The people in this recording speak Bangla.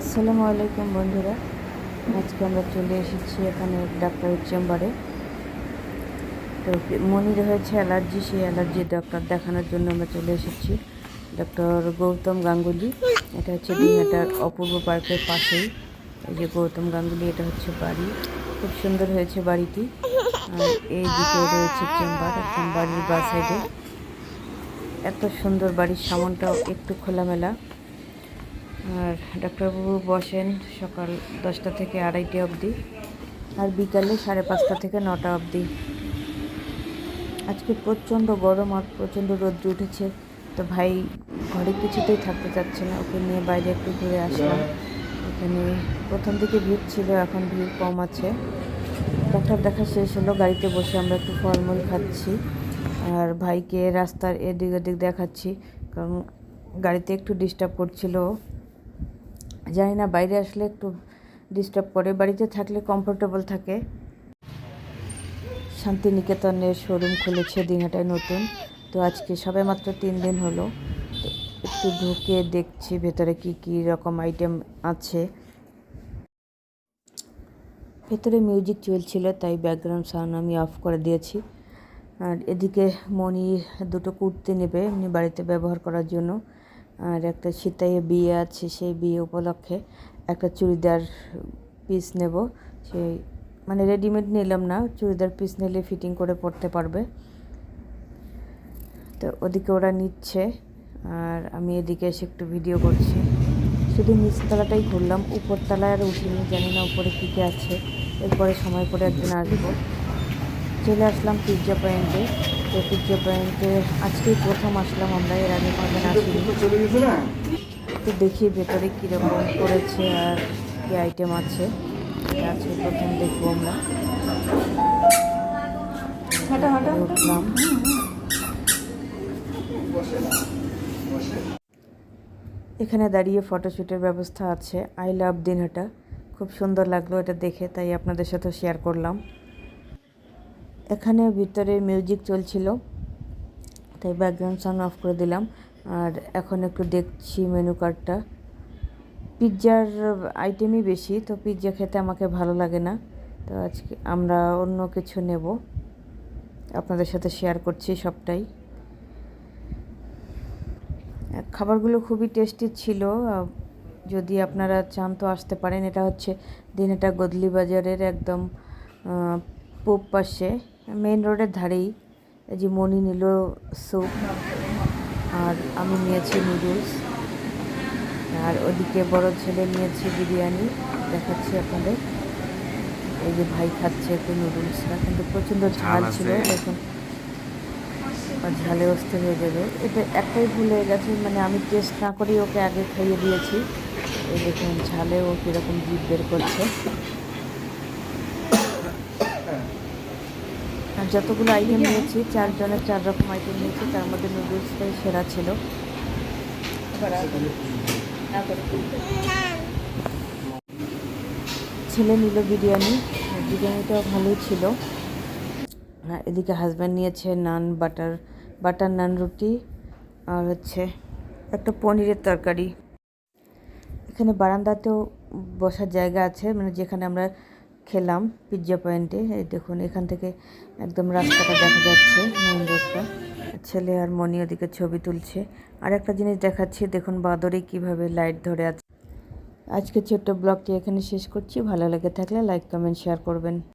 আসসালামু আলাইকুম বন্ধুরা। আজকে আমরা চলে এসেছি এখানে ডাক্তারের চেম্বারে। তো মনির হয়েছে অ্যালার্জি, সেই অ্যালার্জি ডাক্তার দেখানোর জন্য আমরা চলে এসেছি। ডক্টর গৌতম গাঙ্গুলি, এটা হচ্ছে দিনহাটার অপূর্ব পার্কের পাশেই। এই যে গৌতম গাঙ্গুলি, এটা হচ্ছে বাড়ি। খুব সুন্দর হয়েছে বাড়িটি। এই দিকে রয়েছে চেম্বার বাড়ির বা সাইডে এত সুন্দর বাড়ির সামনটাও একটু খোলামেলা। আর ডাক্তারবাবু বসেন সকাল দশটা থেকে আড়াইটে অবধি আর বিকালে সাড়ে পাঁচটা থেকে নটা অবধি। আজকে প্রচণ্ড গরম আর প্রচণ্ড রোদ্র উঠেছে। তো ভাই ঘরে কিছুতেই থাকতে চাচ্ছে না, ওকে নিয়ে বাইরে একটু ঘুরে আসলাম। এখানে প্রথম দিকে ভিড় ছিল, এখন ভিড় কম আছে। ডাক্তার দেখা শেষ হলো, গাড়িতে বসে আমরা একটু ফলমূল খাচ্ছি। আর ভাইকে রাস্তার এদিক ওদিক দেখাচ্ছি, কারণ গাড়িতে একটু ডিস্টার্ব করছিল। জানি না বাইরে আসলে একটু ডিস্টার্ব করে। বাড়িতে থাকলে কমফোর্টেবল থাকে। শান্তিনিকেতনের শোরুম খুলেছে দিনহাটায় নতুন। তো আজকে সবে মাত্র তিন দিন হলো। একটু ঢুকে দেখছি ভেতরে কি কি রকম আইটেম আছে। ভেতরে মিউজিক চলছিল, তাই ব্যাকগ্রাউন্ড সাউন্ড আমি অফ করে দিয়েছি। আর এদিকে মনি দুটো কুর্তি নেবে এমনি বাড়িতে ব্যবহার করার জন্য। আর একটা সীতাইয়ে বিয়ে আছে, সেই বিয়ে উপলক্ষে একটা চুড়িদার পিস নেব। সেই মানে রেডিমেড নিলাম না, চুড়িদার পিস নিলে ফিটিং করে পরতে পারবে। তো ওদিকে ওরা নিচ্ছে, আর আমি এদিকে এসে একটু ভিডিও করছি। শুধু নিচতলাটাই ঘুরলাম উপরতলায় আর উঠিনি, জানি না উপরে কী কী আছে। এরপরে সময় করে একদিন আসব। চলে আসলাম পিৎজা পয়েন্টে তো পিৎজা পয়েন্টে আজকেই প্রথম আসলাম আমরা এর আগে কোনোদিন আসিনি। তো দেখি ভেতরে কীরকম করেছে আর কী আইটেম আছে। আজকে প্রথম দেখব আমরা। এখানে দাঁড়িয়ে ফটোশ্যুটের ব্যবস্থা আছে। I love Dinhata. খুব সুন্দর লাগল এটা দেখে তাই আপনাদের সাথে শেয়ার করলাম। এখানে ভিতরে মিউজিক চলছিল, তাই ব্যাকগ্রাউন্ড সাউন্ড অফ করে দিলাম। আর এখন একটু দেখছি মেনু কার্ডটা পিৎজার আইটেমই বেশি, তো পিৎজা খেতে আমাকে ভালো লাগে না। তো আজকে আমরা অন্য কিছু নেব। আপনাদের সাথে শেয়ার করছি সবটাই। খাবারগুলো খুবই টেস্টি ছিল। যদি আপনারা চান তো আসতে পারেন। এটা হচ্ছে দিনহাটা গদলি বাজারের একদম পূব পাশে। মেন রোডের ধারেই এই যে মনি নিল স্যুপ আর আমি নিয়েছি নুডলস আর ওদিকে বড় ছেলে নিয়েছে বিরিয়ানি দেখাচ্ছি আপনাদের। এই যে ভাই খাচ্ছে একটু নুডলসটা কিন্তু প্রচণ্ড ঝাল ছিল। দেখুন। ঝালে অস্থির হয়ে যাবে। এটা একটাই ভুল হয়ে গেছে মানে আমি টেস্ট না করেই ওকে আগে খাইয়ে দিয়েছি। এই দেখুন ঝালে ও কীরকম জিভ বের করছে আর যতগুলো আইটেম নিয়েছি, চারজনের চার রকম আইটেম নিয়েছি, তার মধ্যে নুডলসটাই সেরা ছিল। ছেলে নিল বিরিয়ানি, বিরিয়ানিটাও ভালোই ছিল। এদিকে হাজব্যান্ড নিয়েছে নান বাটার বাটার নান রুটি, আর হচ্ছে একটা পনিরের তরকারি। এখানে বারান্দাতেও বসার জায়গা আছে মানে যেখানে আমরা খেলাম পিৎজা পয়েন্টে এই দেখুন, এখান থেকে একদম রাস্তাটা দেখা যাচ্ছে মেন রোডটা ছেলে আর মনি ওদিকে ছবি তুলছে। আর একটা জিনিস দেখাচ্ছি, দেখুন বাদরে কীভাবে লাইট ধরে আছে। আজকে ছোট্ট ব্লগটি এখানে শেষ করছি। ভালো লেগে থাকলে লাইক কমেন্ট শেয়ার করবেন।